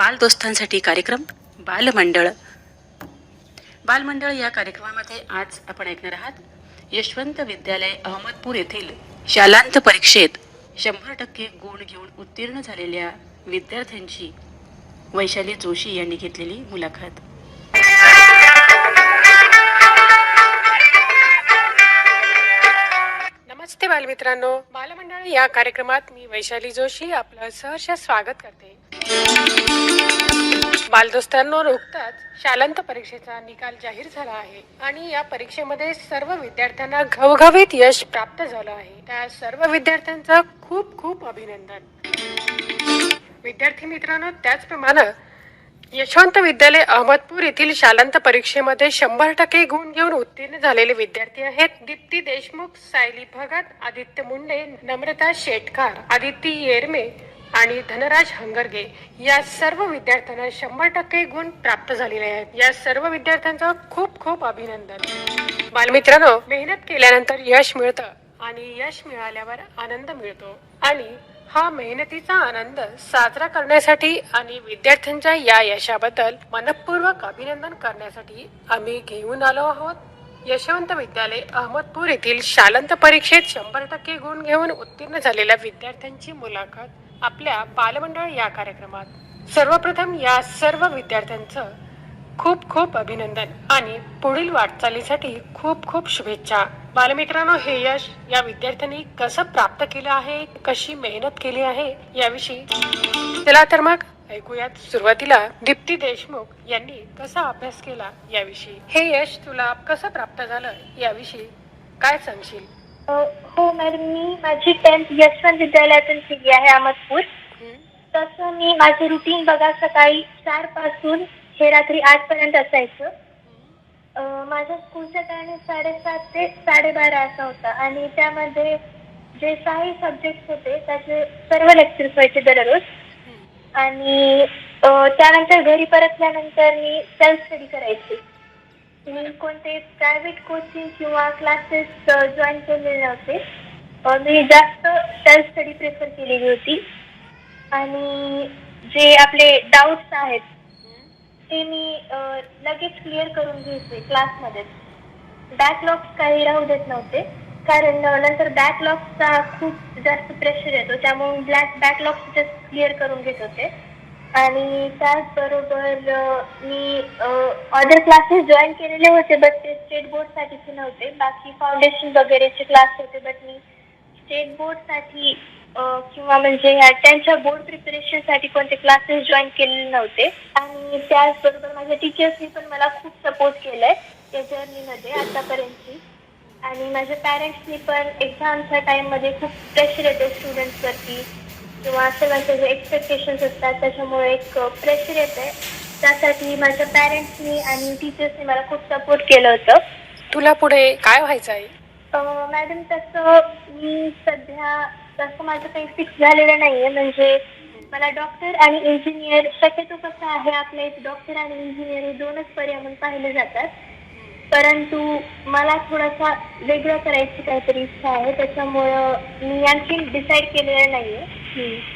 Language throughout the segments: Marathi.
बालदोस्तांसाठी कार्यक्रम बालमंडळ. बालमंडळ या कार्यक्रमामध्ये आज आपण ऐकणार आहात यशवंत विद्यालय अहमदपूर येथील शालांत परीक्षेत शंभर टक्के गुण घेऊन उत्तीर्ण झालेल्या विद्यार्थ्यांची वैशाली जोशी यांनी घेतलेली मुलाखत. नमस्ते बालमित्रांनो. बालमंडळ या कार्यक्रमात मी वैशाली जोशी आपलं सहर्ष स्वागत करते. बालदोस्तांनो नुकताच शालांत परीक्षेचा निकाल जाहीर झाला आहे आणि या परीक्षेमध्ये सर्व विद्यार्थ्यांना घवघवीत यश प्राप्त झालं आहे. त्या सर्व विद्यार्थ्यांचं खूप खूप अभिनंदन. विद्यार्थी मित्रांनो त्याचप्रमाणे यशवंत विद्यालय अहमदपूर येथील शालांत परीक्षेमध्ये शंभर टक्के गुण घेऊन उत्तीर्ण झालेले विद्यार्थी आहेत. दीप्ती देशमुख सायली भगत आदित्य मुंडे नम्रता शेटकार आदित्य येरमे आणि धनराज हंगरगे या सर्व विद्यार्थ्यांना शंभर टक्के गुण प्राप्त झालेले आहेत. या सर्व विद्यार्थ्यांचं खूप खूप अभिनंदन. बालमित्रांनो मेहनत केल्यानंतर यश मिळतं आणि यश मिळाल्यावर आनंद मिळतो आणि हा मेहनतीचा आनंद साजरा करण्यासाठी आणि विद्यार्थ्यांच्या या यशाबद्दल मनपूर्वक अभिनंदन करण्यासाठी आम्ही घेऊन आलो आहोत. यशवंत विद्यालय अहमदपूर येथील शालंत परीक्षेत शंभर टक्के गुण घेऊन उत्तीर्ण झालेल्या विद्यार्थ्यांची मुलाखत आपल्या बालमंडळ या कार्यक्रमात. सर्वप्रथम या सर्व विद्यार्थ्यांचं खूप खूप अभिनंदन आणि पुढील वाटचालीसाठी खूप खूप शुभेच्छा. बालमित्रांनो हे यश या विद्यार्थ्यांनी कसं प्राप्त केलं आहे कशी मेहनत केली आहे याविषयी चला तर मग ऐकूयात सुरुवातीला दीप्ती देशमुख यांनी कसा अभ्यास केला याविषयी. हे यश तुला कसं प्राप्त झालं याविषयी काय सांगशील? हो मॅडम मी माझी टेन्थ यशवंत विद्यालयातून केली आहे अहमदपूर. तसं मी माझे रुटीन बघा सकाळी चारपासून हे रात्री आठ पर्यंत असायचं. अ, माझ्या स्कूलचा टायमिंग साडेसात ते साडेबारा असा होता. आणि त्यामध्ये जे काही सब्जेक्ट होते त्याचे सर्व लेक्चर्स व्हायचे दररोज. आणि त्यानंतर घरी परतल्यानंतर मी सेल्फ स्टडी करायची. मी कोणते प्रायव्हेट कोचिंग किंवा क्लासेस जॉईन केलेले नव्हते. मी जास्त सेल्फ स्टडी प्रेफर केलेली होती. आणि जे आपले डाऊट्स आहेत ते मी लगेच क्लिअर करून घ्यायचे क्लासमध्येच बॅकलॉग्स काही राहू देत नव्हते. कारण नंतर बॅकलॉग्सचा खूप जास्त प्रेशर येतो. त्यामुळे ब्लॅक बॅकलॉग्स क्लिअर करून घेत होते. आणि त्याचबरोबर अ, मी अदर क्लासेस जॉईन केलेले होते बट ते स्टेट बोर्डसाठीचे नव्हते. बाकी फाउंडेशन वगैरेचे क्लास होते बट मी स्टेट बोर्डसाठी अ, किंवा म्हणजे ह्या त्यांच्या बोर्ड प्रिपरेशनसाठी कोणते क्लासेस जॉईन केलेले नव्हते. आणि त्याचबरोबर माझ्या टीचर्सनी पण मला खूप सपोर्ट केलाय या जर्नीमध्ये आतापर्यंतची. आणि माझ्या पॅरेंट्सनी पण एक्झामच्या टाईममध्ये खूप प्रेशर येते स्टुडंट्सवरती किंवा सगळ्यांचे जे एक्सपेक्टेशन्स असतात त्याच्यामुळे एक प्रेशर येते त्यासाठी माझ्या पॅरेंट्सनी आणि टीचर्सनी मला खूप सपोर्ट केलं होतं. तुला पुढे काय व्हायचं आहे मॅडम तसं मी सध्या तसं माझं काही फिक्स झालेलं नाहीये. म्हणजे मला डॉक्टर आणि इंजिनियर शक्यतो कसं आहे आपल्या इथे डॉक्टर आणि इंजिनियर हे दोनच पर्याय म्हणून पाहिले जातात. परंतु मला थोडासा वेगळं करायची काहीतरी इच्छा आहे. त्याच्यामुळं मी आणखी डिसाईड केलेलं नाहीये.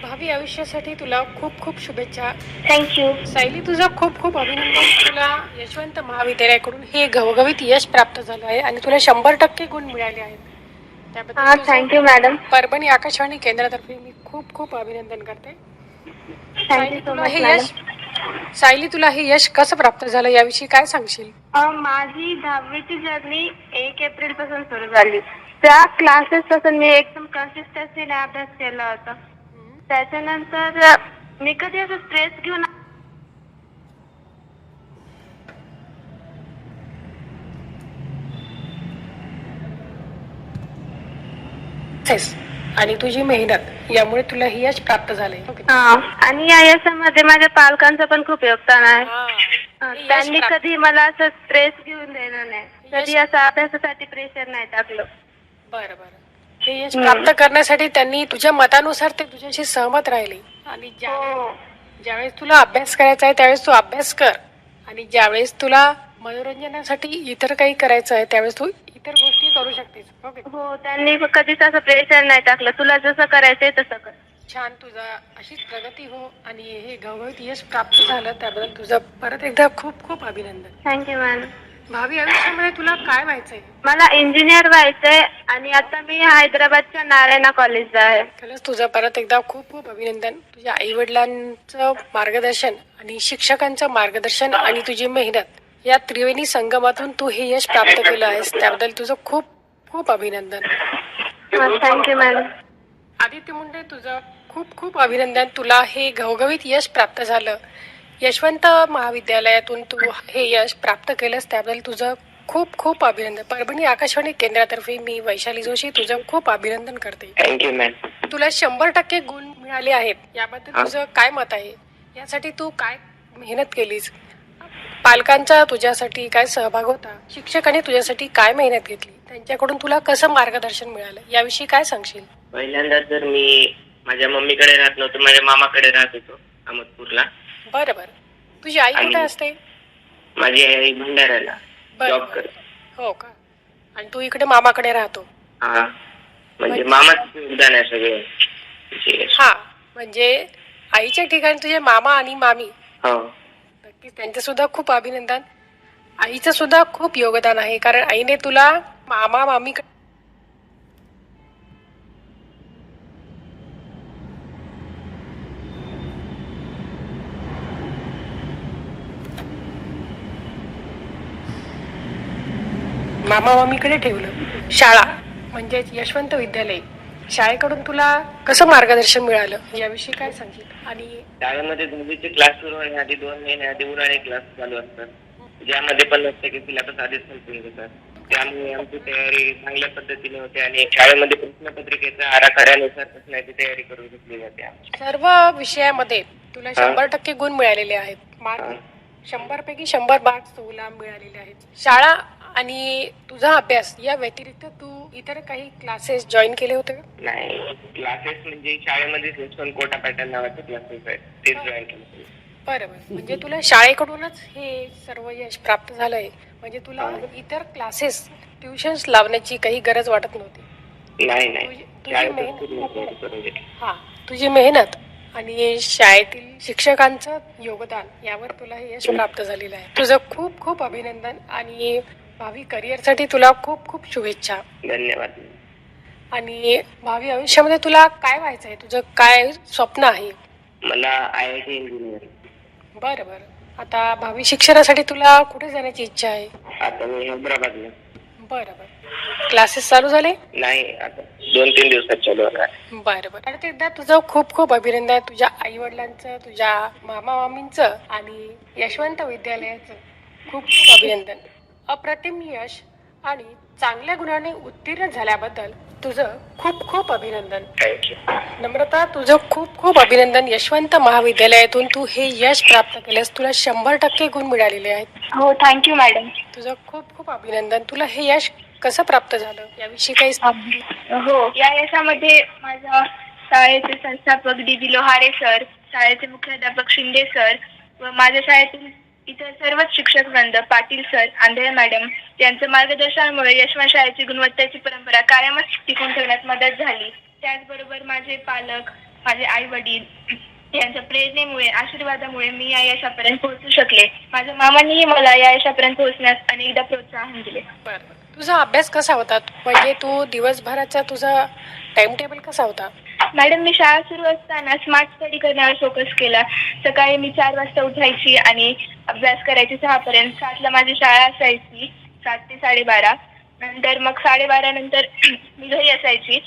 भावी आयुष्यासाठी तुला खूप खूप शुभेच्छा. थँक्यू सायली तुझं खूप खूप अभिनंदन. तुला यशवंत महाविद्यालयाकडून हे घवघवीत यश प्राप्त झालं आहे आणि तुला शंभर टक्के गुण मिळाले आहेत. हां thank you madam Parbhani Akashvani केंद्रातर्फे मी खूप खूप अभिनंदन करते. सायली तुला हे यश सायली तुला हे यश कसं प्राप्त झालं? याविषयी काय सांगशील? माझी दहावीची जर्नी एक एप्रिलपासून सुरू झाली. त्या क्लासेस पासून मी एकदम कन्सिस्टन्सीने अभ्यास केला होता. त्याच्यानंतर मी कधी असं स्ट्रेस घेऊन Success आणि तुझी मेहनत यामुळे तुला हे यश प्राप्त हो? हा, आणि या यशामध्ये माझ्या पालकांचं पण खूप योगदान आहे. हा. त्यांनी कधी मला असं स्ट्रेस घेऊन देणं नाही. कधी असं अभ्यासासाठी प्रेशर नाही टाकलं. बरं बरं. हे यश प्राप्त करण्यासाठी त्यांनी तुझ्या मतानुसार ते तुझ्याशी सहमत राहिले. आणि ज्या हो. ज्यावेळेस तुला अभ्यास करायचा आहे त्यावेळेस तू अभ्यास कर. आणि ज्यावेळेस तुला मनोरंजनासाठी इतर काही करायचं आहे त्यावेळेस तू इतर गोष्टी करू शकतेस. हो? हो त्यांनी कधीच असं प्रेशर नाही टाकलं. तुला जसं करायचंय तसं कर. छान तुझा अशीच प्रगती हो आणि हे घवघवीत यश प्राप्त झालं त्याबद्दल तुझं परत एकदा खूप खूप अभिनंदन. थँक्यू मॅम भावी आयुष्यामध्ये तुला काय व्हायचंय? मला इंजिनियर व्हायचंय आणि आता मी हैदराबादच्या नारायणा कॉलेजला आहे. खरंच तुझं परत एकदा खूप खूप अभिनंदन. तुझ्या आई वडिलांचं मार्गदर्शन आणि शिक्षकांचं मार्गदर्शन आणि तुझी मेहनत या त्रिवेणी संगमातून तू हे यश प्राप्त केलं आहेस. त्याबद्दल तुझं खूप खूप अभिनंदन. थँक्यू मॅम आदित्य मुंडे तुझं खूप खूप अभिनंदन. तुला हे घवघवीत यश प्राप्त झालं. यशवंत महाविद्यालयातून तू हे यश प्राप्त केलंस. त्याबद्दल तुझं खूप खूप अभिनंदन. परभणी आकाशवाणी केंद्रातर्फे मी वैशाली जोशी तुझं खूप अभिनंदन करते. थँक्यू मॅम तुला शंभर टक्के गुण मिळाले आहेत. याबद्दल हा. तुझं काय मत आहे? यासाठी तू काय मेहनत केलीस? पालकांचा तुझ्यासाठी काय सहभाग होता? शिक्षकांनी तुझ्यासाठी काय मेहनत घेतली? त्यांच्याकडून तुला कसं मार्गदर्शन मिळालं? याविषयी काय सांगशील? पहिल्यांदा तर मी माझ्या मम्मीकडे राहत नव्हतो माझ्या मामाकडे राहत होतो अहमदपूरला. बरं बरं. तुझी आई कुठे असते? माझी आई भंडाऱ्याला बरं जॉब बरं. करते. हो का? आणि तू इकडे मामाकडे राहतो? हा. म्हणजे म्हणजे- मामाच योगदान आहे सगळं. जे- हा. म्हणजे आईच्या ठिकाणी तुझे मामा आणि मामी. हो. त्यांचं सुद्धा खूप अभिनंदन. आईचं सुद्धा खूप योगदान आहे कारण आईने तुला मामा मामी मामा मामीकडे ठेवलं. शाळा म्हणजेच यशवंत विद्यालय. शाळेकडून तुला कसं मार्गदर्शन मिळालं? याविषयी काय सांगशील? आणि शाळेमध्ये दहावीचे क्लास सुरू होण्याआधी दोन महिने आधी उन्हाळे क्लास चालू असतात. ज्यामध्ये पण नसतं की सिलेबस आधीच संपून घेतात. त्यामुळे आमची तयारी चांगल्या पद्धतीने होते आणि शाळेमध्ये प्रश्नपत्रिकेच्या आराखड्यानुसार प्रश्नाची तयारी करून घेतली जाते आमची. सर्व विषयामध्ये तुला शंभर टक्के गुण मिळालेले आहेत. मार्क शंभर पैकी शंभर मार्क्स तुला मिळालेले आहेत. शाळा आणि तुझा अभ्यास या व्यतिरिक्त तू इतर काही क्लासेस जॉईन केले होते? का? नाही. क्लासेस म्हणजे शाळेमध्येच यशवंत कोटा पॅटर्न नावाचे क्लासेस आहेत. तेच जॉईन केले. बरं बरं. म्हणजे तुला शाळेकडूनच हे सर्व यश प्राप्त झालंय. म्हणजे तुला इतर क्लासेस ट्युशन्स लावण्याची काही गरज वाटत नव्हती. नाही नाही. तुझी- शाळेतच मेहनत- पूर्ण तयारी करून घेतली. हा. तुझी मेहनत आणि शाळेतील शिक्षकांचं योगदान यावर तुला हे यश प्राप्त झालेलं आहे. तुझं खूप खूप अभिनंदन आणि भावी करिअरसाठी तुला खूप खूप शुभेच्छा. धन्यवाद. आणि भावी आयुष्यामध्ये तुला काय व्हायचं आहे? तुझं काय स्वप्न आहे? मला आय आय टी इंजिनिअरिंग बरं बरं. आता भावी शिक्षणासाठी तुला कुठे जाण्याची इच्छा आहे? आता मी हैदराबादला. बरं बरं. क्लासेस चालू झाले? नाही आता दोन तीन दिवसात चालू होणार. बरं बरं. आणि एकदा तुझं खूप खूप अभिनंदन. तुझ्या आई वडिलांचं तुझ्या मामा मामींचं आणि यशवंत विद्यालयाचं खूप खूप अभिनंदन. अप्रतिम यश आणि चांगल्या गुणाने उत्तीर्ण झाल्याबद्दल तुझं खूप खूप अभिनंदन. थँक्यू नम्रता तुझं खूप खूप अभिनंदन. यशवंत महाविद्यालयातून तू हे यश प्राप्त केलंस. तुला शंभर टक्के गुण मिळालेले आहेत. हो थँक्यू मॅडम तुझं खूप खूप अभिनंदन. तुला हे यश कसं प्राप्त झालं? याविषयी काही सांग. हो या यशामध्ये माझ्या शाळेचे संस्थापक डी बी लोहारे सर शाळेचे मुख्याध्यापक शिंदे सर व माझ्या शाळेतील इतर सर्वच शिक्षक वृंद पाटील सर आंधळे मॅडम यांचं मार्गदर्शनामुळे यशवंत शाळेची गुणवत्तेची परंपरा कायमच टिकून ठेवण्यात मदत झाली. त्याचबरोबर माझे पालक माझे आई वडील यांच्या प्रेरणेमुळे आशीर्वादामुळे मी या यशापर्यंत पोहोचू शकले. माझ्या मामांनीही मला या यशापर्यंत पोहोचण्यास अनेकदा प्रोत्साहन दिले. बरोबर तुझा अभ्यास कसा होता? म्हणजे तू दिवसभराचा तुझा टाइम टेबल कसा होता? मॅडम मी शाळा सुरू असताना स्मार्ट स्टडी करण्यावर फोकस केला. सकाळी मी चार वाजता उठायची आणि अभ्यास करायची सहापर्यंत. सातला माझी शाळा असायची सात ते साडेबारा. नंतर मग साडेबारा नंतर मी घरी असायची.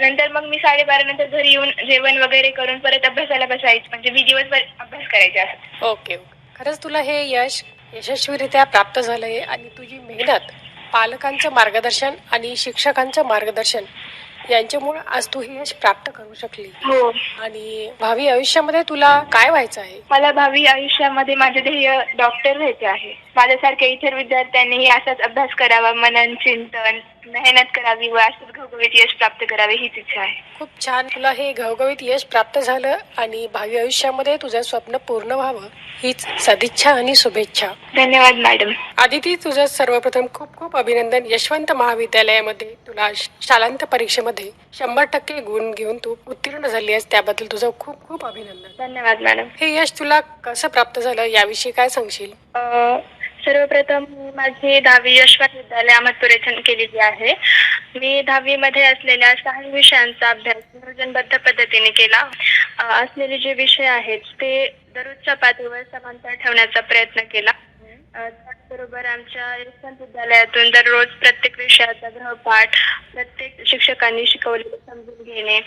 नंतर मग मी साडेबारा नंतर घरी येऊन जेवण वगैरे करून परत अभ्यासाला बसायची. म्हणजे मी दिवसभर अभ्यास करायचे असं. Okay okay. खरंच तुला हे यश यशस्वीरित्या प्राप्त झालंय आणि तुझी मेहनत पालकांचं मार्गदर्शन आणि शिक्षकांचं मार्गदर्शन यांच्यामुळे आज तू हे यश प्राप्त करू शकली. हो. आणि भावी आयुष्यामध्ये तुला काय व्हायचं आहे? मला भावी आयुष्यामध्ये माझे ध्येय डॉक्टर व्हायचे आहे. माझ्यासारख्या इतर विद्यार्थ्यांनीही असाच अभ्यास करावा मनन चिंतन मेहनत करावी व असंच घवघवीत यश प्राप्त करावे हीच इच्छा आहे. खूप छान. तुला हे घवघवीत यश प्राप्त झालं आणि भावी आयुष्यामध्ये तुझं स्वप्न पूर्ण व्हावं हीच सदिच्छा आणि शुभेच्छा. धन्यवाद मॅडम. आदिती तुझं सर्वप्रथम खूप खूप अभिनंदन यशवंत महाविद्यालयामध्ये. तुला शालांत परीक्षेमध्ये शंभर टक्के गुण घेऊन तू उत्तीर्ण झाली आहेस त्याबद्दल तुझं खूप खूप अभिनंदन. धन्यवाद मॅडम. हे यश तुला कसं प्राप्त झालं याविषयी काय सांगशील? सर्वप्रथम मी माझी दहावी यशवंत विद्यालय अहमदपूर येथून केलेली आहे. मी दहावी मध्ये असलेल्या सहा विषयांचा अभ्यास नियोजनबद्ध पद्धतीने केला. असलेले जे विषय आहेत ते दररोजच्या पातळीवर समांतर ठेवण्याचा प्रयत्न केला. त्याचबरोबर आमच्या यशवंत विद्यालयातून दररोज प्रत्येक विषयाचा गृहपाठ प्रत्येक शिक्षकांनी शिकवलेले समजून घेणे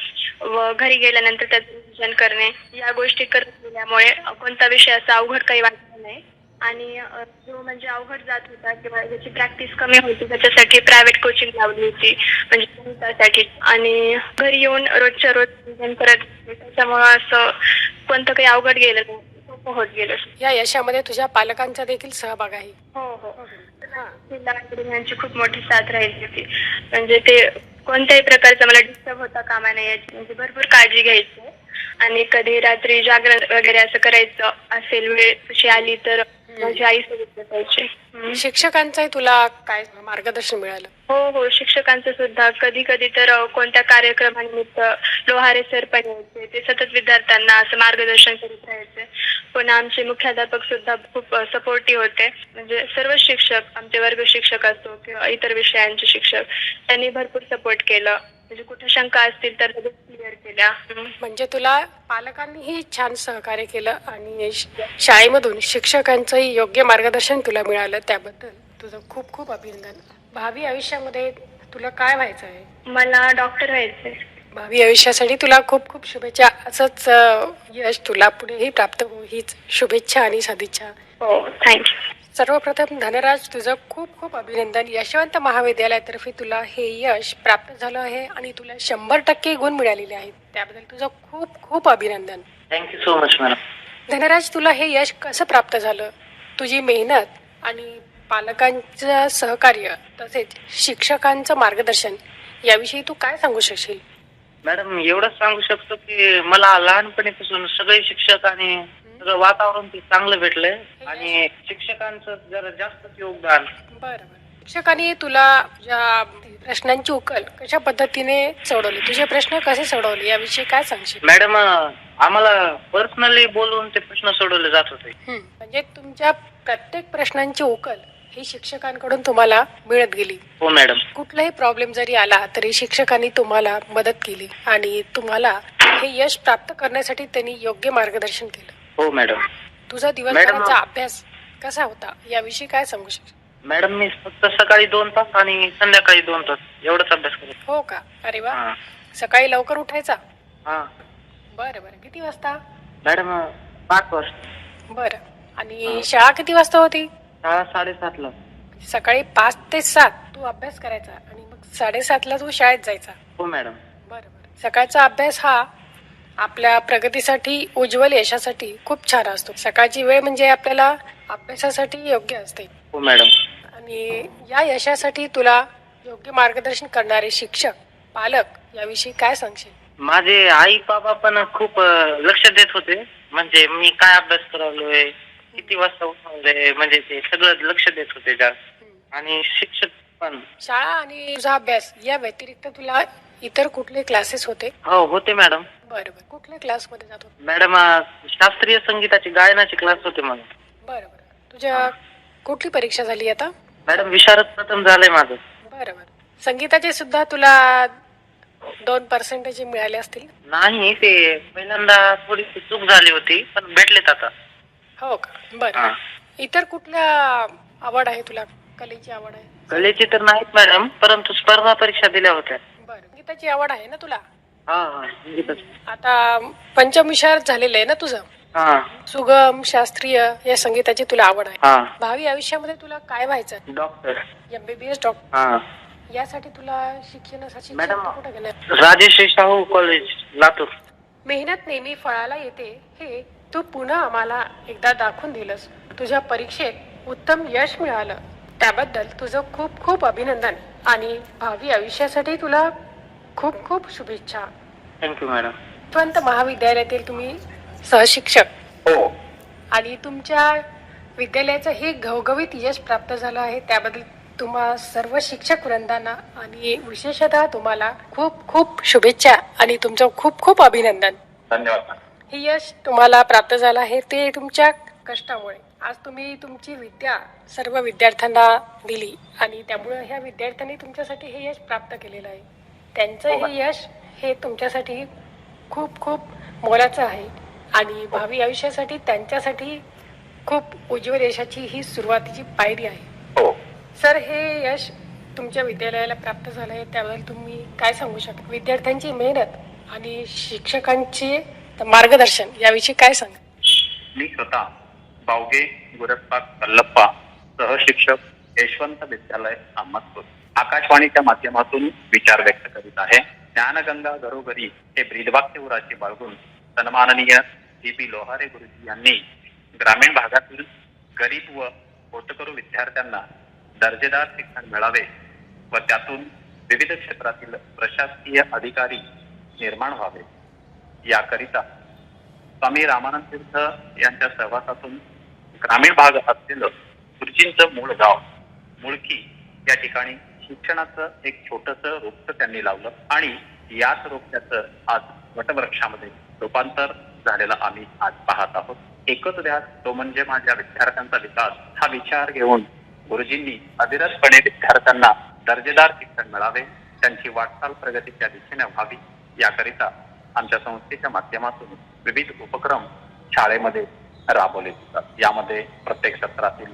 व घरी गेल्यानंतर त्याचं रिव्हिजन करणे या गोष्टी करत गेल्यामुळे कोणता विषय असा अवघड काही वाटला नाही. आणि जो म्हणजे अवघड जात होता किंवा ज्याची प्रॅक्टिस कमी होती त्याच्यासाठी प्रायव्हेट कोचिंग लावली होती. म्हणजे गणितासाठी आणि घरी येऊन रोजच्या रोज करत. त्याच्यामुळं असं कोणतं काही अवघड गेलं नाही. सोपं होत गेलं. या यशामध्ये तुझ्या पालकांचा देखील सहभाग आहे. हो हो. जिल्हा यांची खूप मोठी साथ राहिली होती. म्हणजे ते कोणत्याही प्रकारचा मला डिस्टर्ब होता कामा नाही याची म्हणजे भरपूर काळजी घ्यायची. आणि कधी रात्री जागरण वगैरे असं करायचं असेल वेळ तशी आली तर माझी आई सोबत बसायची. शिक्षकांचंही तुला काय मार्गदर्शन मिळालं? हो हो. शिक्षकांचं सुद्धा कधी कधी तर कोणत्या कार्यक्रमानिमित्त लोहारे सर पण यायचे ते सतत विद्यार्थ्यांना असं मार्गदर्शन करीत राहायचे. पण आमचे मुख्याध्यापक सुद्धा खूप सपोर्टिव्ह होते. म्हणजे सर्व शिक्षक आमचे वर्ग शिक्षक असो किंवा इतर विषयांचे शिक्षक त्यांनी भरपूर सपोर्ट केलं. म्हणजे कुठे शंका असतील तर लगेच क्लिअर केल्या. म्हणजे तुला पालकांनीही छान सहकार्य केलं आणि शाळेमधून शिक्षकांचंही योग्य मार्गदर्शन तुला मिळालं त्याबद्दल तुझं खूप खूप अभिनंदन. भावी आयुष्यामध्ये तुला काय व्हायचं आहे? मला डॉक्टर व्हायचे भावी आयुष्यासाठी तुला खूप खूप शुभेच्छा. असंच अं, यश तुला पुढेही प्राप्त हो हीच शुभेच्छा आणि सदिच्छा. हो थँक्यू सर्वप्रथम धनराज तुझं खूप खूप अभिनंदन. यशवंत महाविद्यालयातर्फे तुला हे यश प्राप्त झालं आहे आणि तुला शंभर टक्के गुण मिळालेले आहेत. त्याबद्दल तुझं खूप खूप अभिनंदन. Thank you so much madam Dhanraj तुला हे यश कसं प्राप्त झालं? तुझी मेहनत आणि पालकांचं सहकार्य तसेच शिक्षकांचं मार्गदर्शन याविषयी तू काय सांगू शकशील? मॅडम एवढंच सांगू शकतो की मला लहानपणीपासून सगळे शिक्षक आणि सगळं वातावरण ते चांगलं भेटलंय आणि शिक्षकांचं जरा जास्तच योगदान. बरं बरं. शिक्षकांनी तुला ज्या प्रश्नांची उकल कशा पद्धतीने सोडवली? तुझे प्रश्न कसे सोडवले? याविषयी काय सांगशील? मॅडम आम्हाला पर्सनली बोलून ते प्रश्न सोडवले जात होते. हं, म्हणजे तुमच्या प्रत्येक प्रश्नांची उकल ही शिक्षकांकडून तुम्हाला मिळत गेली. हो मॅडम. कुठलाही प्रॉब्लेम जरी आला तरी शिक्षकांनी तुम्हाला मदत केली आणि तुम्हाला हे यश प्राप्त करण्यासाठी त्यांनी योग्य मार्गदर्शन केलं. हो मॅडम तुझा दिवसभराचा अभ्यास कसा होता? याविषयी काय सांगू शकशील मॅडम मी फक्त सकाळी दोन तास आणि संध्याकाळी दोन तास एवढंच अभ्यास करत हो का? अरे वा. हा. सकाळी लवकर उठायचा? हा. बरं बरं. किती वाजता? मॅडम पाच वाजता. बरं. आणि शाळा किती वाजता होती? शाळा साडेसातला. सकाळी पाच ते सात तू अभ्यास करायचा आणि मग साडेसातला तू शाळेत जायचा. हो मॅडम बरं बरं. सकाळचा अभ्यास हा आपल्या प्रगतीसाठी उज्ज्वल यशासाठी खूप छान असतो. सकाळची वेळ म्हणजे आपल्याला अभ्यासासाठी योग्य असते. हो मॅडम. आणि या यशासाठी तुला योग्य मार्गदर्शन करणारे शिक्षक पालक याविषयी काय सांगशील? माझे आई बाबा पण खूप अं, लक्ष देत होते. म्हणजे मी काय अभ्यास करालोय किती वाजता उठवलंय म्हणजे ते सगळं लक्ष देत होते जास्त. आणि शिक्षक पण. शाळा आणि तुझा अभ्यास या व्यतिरिक्त तुला इतर कुठले क्लासेस होते? हो होते मॅडम बरं बरं. कुठल्या क्लासमध्ये जात होते? मॅडम अं, शास्त्रीय संगीताची गायनाची क्लास होते मला. बरं बरं. तुझ्या कुठली परीक्षा झाली आता? मॅडम विशारद प्रथम झालंय माझं. बरं बरं. संगीताचे सुद्धा तुला दोन पर्सेंटेज मिळाले असतील? नाही ते पहिल्यांदा थोडीशी चूक झाली होती पण भेटलेत आता. हो का? बरं. हा. इतर कुठल्या आवड आहे तुला? कलेची आवड आहे? कलेची तर नाहीत मॅडम परंतु स्पर्धा परीक्षा दिल्या होत्या. बरं. संगीताची आवड आहे ना तुला? हा हा. आता पंचमिशार झालेलं आहे ना तुझं? हा. सुगम शास्त्रीय या संगीताची तुला आवड आहे. हा. भावी आयुष्यामध्ये तुला काय व्हायचं? डॉक्टर. MBBS doctor. हा. यासाठी तुला शिक्षणासाठी मॅडम. कुठे गेलं राजेश्री शाहू कॉलेज लातूर. मेहनत नेहमी फळाला येते. हे तू पुन्हा आम्हाला एकदा दाखवून दिलंस. तुझ्या परीक्षेत उत्तम यश मिळालं. त्याबद्दल तुझं खूप खूप अभिनंदन. आणि भावी आयुष्यासाठी तुला खूप खूप शुभेच्छा. थँक्यू मॅडम यशवंत महाविद्यालयातील तुम्ही सहशिक्षक. हो. आणि तुमच्या विद्यालयाचं हे घवघवीत यश प्राप्त झालं आहे त्याबद्दल तुम्हा सर्व शिक्षक वृंदांना आणि विशेषतः तुम्हाला खूप खूप शुभेच्छा आणि तुमचं खूप खूप अभिनंदन. धन्यवाद हे यश तुम्हाला प्राप्त झालं आहे ते तुमच्या कष्टामुळे. आज तुम्ही तुमची विद्या सर्व विद्यार्थ्यांना दिली आणि त्यामुळे ह्या विद्यार्थ्यांनी तुमच्यासाठी हे यश प्राप्त केलेलं आहे. त्यांचं हे यश हे तुमच्यासाठी खूप खूप मोलाचं आहे आणि भावी आयुष्यासाठी त्यांच्यासाठी खूप उज्ज्वल यशाची ही सुरुवातीची पायरी आहे. हो. सर हे यश तुमच्या विद्यालयाला प्राप्त झालं आहे त्याबद्दल तुम्ही काय सांगू शकता विद्यार्थ्यांची मेहनत आणि शिक्षकांचे मार्गदर्शन याविषयी काय सांगा मी स्वतः बावगे गुरप्पा कल्लप्पा सहशिक्षक यशवंत विद्यालय अहमदपूर आकाशवाणीच्या माध्यमातून विचार व्यक्त करीत आहे. ज्ञानगंगा घरोघरी हे ब्रीदबाक्यवराची बाळगून सन्माननीय डी पी लोहारे गुरुजी यांनी ग्रामीण भागातील गरीब व होतकरू विद्यार्थ्यांना दर्जेदार शिक्षण मिळावे व त्यातून विविध क्षेत्रातील प्रशासकीय अधिकारी निर्माण व्हावे. याकरिता स्वामी रामानंद तीर्थ यांच्या सहवासातून ग्रामीण भाग असलेलं गुरुजींचं मूळ गाव मुळकी या ठिकाणी शिक्षणाचं एक छोटस रोपट त्यांनी लावलं आणि याच रोपट्याचं आज वटवृक्षामध्ये रूपांतर झालेलं आम्ही आज पाहत आहोत. एकच ध्यास तो म्हणजे माझ्या विद्यार्थ्यांचा विकास. हा विचार घेऊन गुरुजींनी अविरतपणे विद्यार्थ्यांना दर्जेदार शिक्षण मिळावे त्यांची वाटचाल प्रगतीच्या दिशेने व्हावी याकरिता आमच्या संस्थेच्या माध्यमातून विविध उपक्रम शाळेमध्ये राबवले जातात. यामध्ये प्रत्येक सत्रातील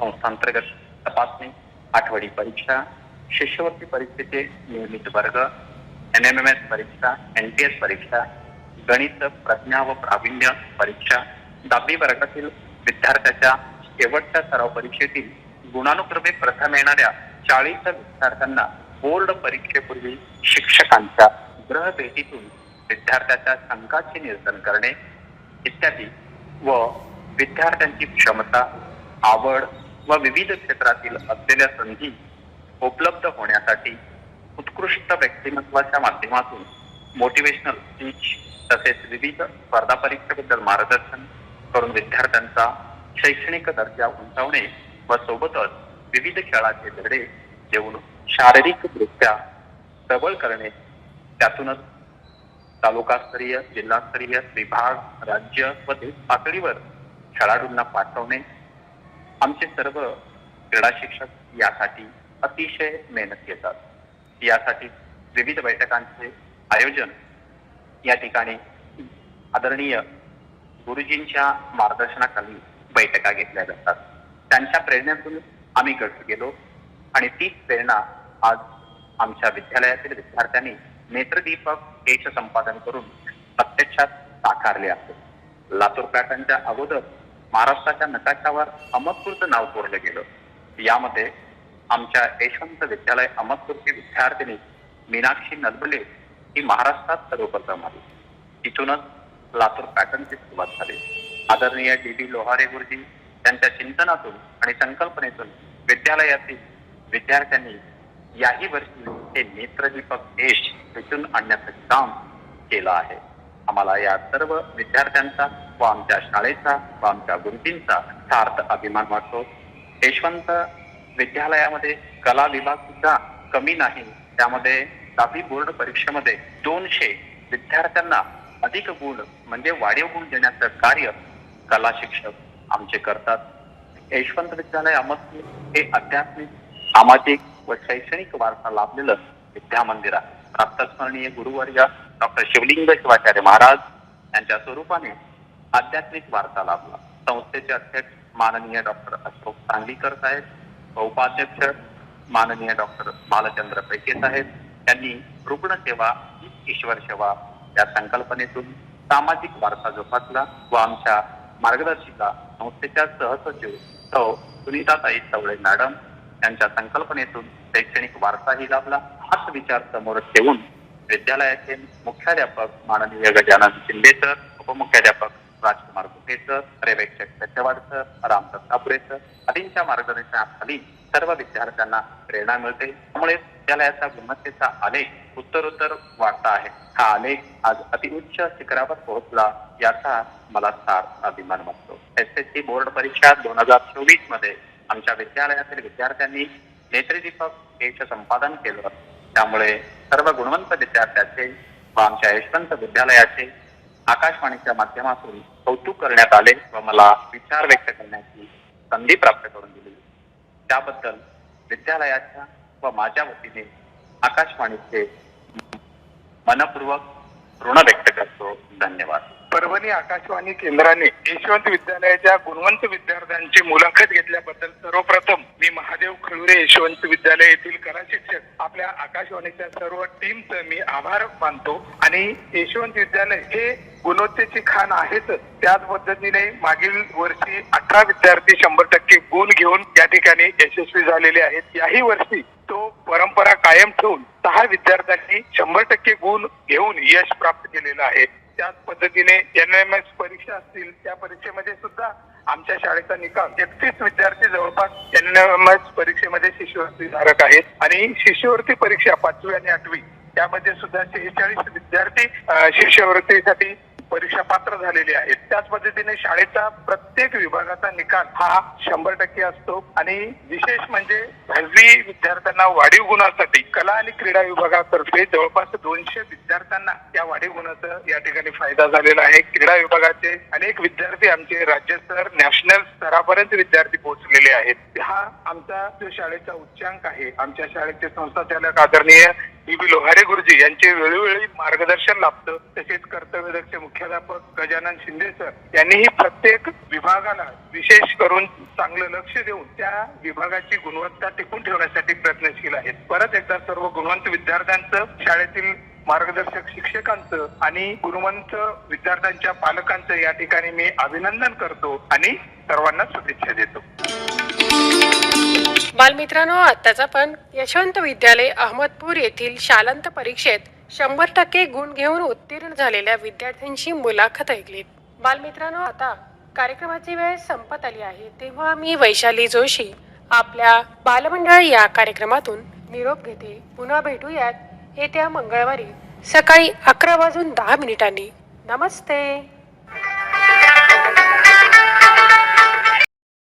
संस्थांतर्गत तपासणी आठवडी परीक्षा शिष्यवृत्ती परीक्षेचे नियमित वर्ग एन एम एम एस परीक्षा एन टी एस परीक्षा गणित प्रज्ञा व प्रावीण्य परीक्षा दहावी वर्गातील विद्यार्थ्याच्या शेवटच्या सराव परीक्षेतील गुणानुक्रमे प्रथम येणाऱ्या चाळीस विद्यार्थ्यांना बोर्ड परीक्षेपूर्वी शिक्षकांच्या ग्रह भेटीतून विद्यार्थ्याच्या शंकाचे निरसन करणे इत्यादी व विद्यार्थ्यांची क्षमता आवड व विविध क्षेत्रातील असलेल्या संधी उपलब्ध होण्यासाठी उत्कृष्ट व्यक्तिमत्वाच्या माध्यमातून मोटिवेशनल स्पीच तसेच विविध स्पर्धा परीक्षेबद्दल मार्गदर्शन करून विद्यार्थ्यांचा शैक्षणिक दर्जा उंचावणे व सोबतच विविध खेळाचे धडे देऊन शारीरिकदृष्ट्या सबळ प्रबळ करणे त्यातूनच तालुकास्तरीय जिल्हास्तरीय विभाग राज्य व देश पातळीवर खेळाडूंना पाठवणे. आमचे सर्व क्रीडा शिक्षक यासाठी अतिशय मेहनत घेतात. यासाठी विविध बैठकांचे आयोजन या ठिकाणी आदरणीय गुरुजींच्या मार्गदर्शनाखाली बैठका घेतल्या जातात. त्यांच्या प्रेरणेतून आम्ही घडत गेलो आणि तीच प्रेरणा आज आमच्या विद्यालयातील विद्यार्थ्यांनी नेत्रदीपक हेच संपादन करून प्रत्यक्षात साकारले असते. लातूर पॅटर्नच्या अगोदर महाराष्ट्राच्या नकाशावर अहमदपूरचं नाव कोरलं गेलं. यामध्ये आमच्या यशवंत विद्यालय अहमदपूरची विद्यार्थिनी मीनाक्षी नलबले ही महाराष्ट्रात सर्वप्रथम आली. तिथूनच लातूर पॅटर्नची सुरुवात झाली. आदरणीय डी बी लोहारे गुरुजी त्यांच्या चिंतनातून आणि संकल्पनेतून विद्यालयातील विद्यार्थ्यांनी याही वर्षी हे नेत्रदीपक देश भेटून आणण्याचं काम केलं आहे. आम्हाला या सर्व विद्यार्थ्यांचा व आमच्या शाळेचा व आमच्या गुरुजींचा सार्थ अभिमान वाटतो. यशवंत विद्यालयामध्ये कला विभाग सुद्धा कमी नाही. त्यामध्ये दहावी बोर्ड परीक्षेमध्ये दोनशे विद्यार्थ्यांना अधिक गुण म्हणजे वाढीव गुण देण्याचं कार्य कला शिक्षक आमचे करतात. यशवंत विद्यालय अहमदपूर हे आध्यात्मिक सामाजिक व शैक्षणिक वारसा लाभलेलं विद्या मंदिर आहे प्राप्तस्मरणीय गुरुवर्य डॉक्टर शिवलिंग शिवाचार्य महाराज यांच्या स्वरूपाने आध्यात्मिक वारसा लाभला. संस्थेचे अध्यक्ष माननीय डॉक्टर अशोक सांगलीकर साहेब व उपाध्यक्ष माननीय डॉक्टर बालचंद्र पैके साहेब यांनी रुग्णसेवा सेवा ईश्वर सेवा या संकल्पनेतून सामाजिक वारसा जोपासला व आमच्या मार्गदर्शिका संस्थेच्या सहसचिव सौ सुनीताताई चवळे मॅडम यांच्या संकल्पनेतून शैक्षणिक वारसाही लाभला. हाच विचार समोर ठेवून विद्यालयाचे मुख्याध्यापक माननीय गजानन शिंदे सर उपमुख्याध्यापक राजकुमार गुटेचं पर्यवेक्षक सत्यवाडचं राम सर आदींच्या मार्गदर्शनाखाली सर्व विद्यार्थ्यांना प्रेरणा मिळते. त्यामुळे विद्यालयाचा गुणवत्तेचा आलेख उत्तरोत्तर वाढता आहे. हा आलेख आज अतिउच्च शिखरावर पोहोचला याचा मला सार अभिमान वाटतो. एस एस सी बोर्ड परीक्षा दोन हजार चोवीसमध्ये आमच्या विद्यालयातील विद्यार्थ्यांनी नेत्रदीपक हेच संपादन केलं. त्यामुळे सर्व गुणवंत विद्यार्थ्याचे व आमच्या यशवंत विद्यालयाचे आकाशवाणीच्या माध्यमातून कौतुक करण्यात आले व मला विचार व्यक्त करण्याची संधी प्राप्त करून दिली. त्याबद्दल विद्यालयाच्या व माझ्या वतीने आकाशवाणीचे मनपूर्वक ऋण व्यक्त करतो. धन्यवाद. परभणी आकाशवाणी केंद्राने यशवंत विद्यालयाच्या गुणवंत विद्यार्थ्यांची मुलाखत घेतल्याबद्दल सर्वप्रथम मी महादेव खळुरे यशवंत विद्यालय येथील कला शिक्षक आपल्या आकाशवाणीच्या सर्व टीमचं मी आभार मानतो. आणि यशवंत विद्यालय हे गुणवत्तेची खाण आहेच त्याच पद्धतीने मागील वर्षी अठरा विद्यार्थी शंभर टक्के गुण घेऊन या ठिकाणी यशस्वी झालेले आहेत. याही वर्षी तो परंपरा कायम ठेवून सहा विद्यार्थ्यांनी शंभर टक्के गुण घेऊन यश प्राप्त केलेलं आहे. त्याच पद्धतीने एन एम एस परीक्षा असतील त्या परीक्षेमध्ये सुद्धा आमच्या शाळेचा निकाल. एकतीस विद्यार्थी जवळपास एन एम एस परीक्षेमध्ये शिष्यवृत्ती धारक आहेत. आणि शिष्यवृत्ती परीक्षा पाचवी आणि आठवी त्यामध्ये सुद्धा शेहेचाळीस विद्यार्थी शिष्यवृत्तीसाठी परीक्षा पात्र झालेली आहेत. त्याच पद्धतीने शाळेचा प्रत्येक विभागाचा निकाल हा शंभर टक्के असतो. आणि विशेष म्हणजे दहावी विद्यार्थ्यांना वाढीव गुणासाठी कला आणि क्रीडा विभागातर्फे जवळपास दोनशे विद्यार्थ्यांना या वाढीव गुणाचा या ठिकाणी फायदा झालेला आहे. क्रीडा विभागाचे अनेक विद्यार्थी आमचे राज्य स्तर नॅशनल स्तरापर्यंत विद्यार्थी पोहोचलेले आहेत. हा आमचा जो शाळेचा उच्चांक आहे आमच्या शाळेचे संस्थाचालक आदरणीय बी लोहारे गुरुजी यांचे वेळोवेळी मार्गदर्शन लाभतं. तसेच कर्तव्यदक्ष मुख्याध्यापक गजानन शिंदे सर यांनीही प्रत्येक विभागाला विशेष करून चांगलं लक्ष देऊन त्या विभागाची गुणवत्ता टिकून ठेवण्यासाठी प्रयत्नशील आहेत. परत एकदा सर्व गुणवंत विद्यार्थ्यांचं शाळेतील मार्गदर्शक शिक्षकांचं आणि गुणवंत विद्यार्थ्यांच्या पालकांचं या ठिकाणी मी अभिनंदन करतो आणि सर्वांना शुभेच्छा देतो. बालमित्रांनो आत्ताच आपण यशवंत विद्यालय अहमदपूर येथील शालांत परीक्षेत शंभर टक्के गुण घेऊन उत्तीर्ण झालेल्या विद्यार्थ्यांची मुलाखत ऐकली बालमित्रांनो आता कार्यक्रमाची वेळ संपत आली आहे. तेव्हा मी वैशाली जोशी आपल्या बालमंडळ या कार्यक्रमातून निरोप घेते. पुन्हा भेटूयात येत्या मंगळवारी सकाळी अकरा वाजून दहा मिनिटांनी. नमस्ते!